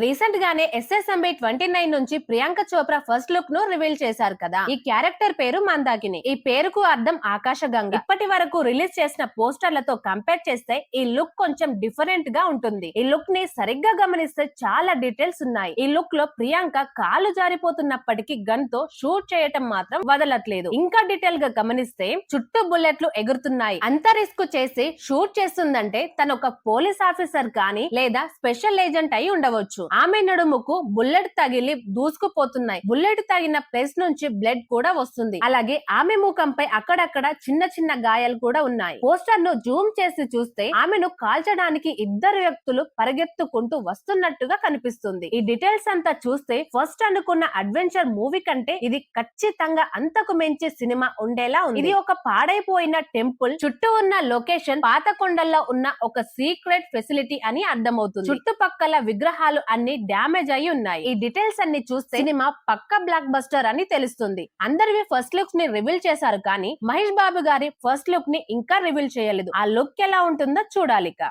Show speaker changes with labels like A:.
A: Recent గానే SSMB twenty nine నుంచి Priyanka Chopra first లుక్ను రివీల్ చేశారు కదా. ఈ క్యారెక్టర్ పేరు మందాకిని. ఈ పేరుకు అర్థం ఆకాశగంగ ఇప్పటి వరకు రిలీజ్ చేసిన పోస్టర్లతో కంపేర్ చేస్తే ఈ లుక్ కొంచెం డిఫరెంట్గా ఉంటుంది. ఈ లుక్ని సరిగ్గా గమనిస్తే చాలా డీటెయిల్స్ ఉన్నాయి. ఈ లుక్లో ప్రియాంక కాలు జారిపోతున్నప్పటికీ గన్తో షూట్ చేయటం మాత్రం వదలట్లేదు. ఇంకా డీటెయిల్గా గమనిస్తే చుట్టూ బుల్లెట్లు ఎగురుతున్నాయి. అంత రిస్క్ చేసి షూట్ చేస్తుందంటే తను ఒక పోలీస్ ఆఫీసర్ కానీ లేదా స్పెషల్ ఏజెంట్ అయి ఉండవచ్చు. ఆమె నడుముకు బుల్లెట్ తగిలి దూసుకుపోతున్నాయి. బుల్లెట్ తగిన ప్లేస్ నుంచి బ్లడ్ కూడా వస్తుంది. అలాగే ఆమె ముఖంపై అక్కడక్కడ చిన్న చిన్న గాయాలు కూడా ఉన్నాయి. పోస్టర్ను జూమ్ చేసి చూస్తే ఆమెను కాల్చడానికి ఇద్దరు వ్యక్తులు పరిగెత్తుకుంటూ వస్తున్నట్టుగా కనిపిస్తుంది. ఈ డీటెయిల్స్ అంతా చూస్తే ఫస్ట్ అనుకున్న అడ్వెంచర్ మూవీ కంటే ఇది ఖచ్చితంగా అంతకు మించి సినిమా ఉండేలా ఉంది. ఇది ఒక పాడైపోయిన టెంపుల్ చుట్టూ ఉన్న లొకేషన్ పాత కొండల్లో ఉన్న ఒక సీక్రెట్ ఫెసిలిటీ అని అర్థమవుతుంది. చుట్టుపక్కల విగ్రహాలు అన్ని డ్యామేజ్ అయి ఉన్నాయి. ఈ డీటెయిల్స్ అన్ని చూస్తే సినిమా పక్క బ్లాక్ బస్టర్ అని తెలుస్తుంది. అందరివి ఫస్ట్ లుక్స్ని రివీల్ చేశారు కానీ మహేష్ బాబు గారి ఫస్ట్ లుక్ని ఇంకా రివీల్ చేయలేదు. ఆ లుక్ ఎలా ఉంటుందో చూడాలిక.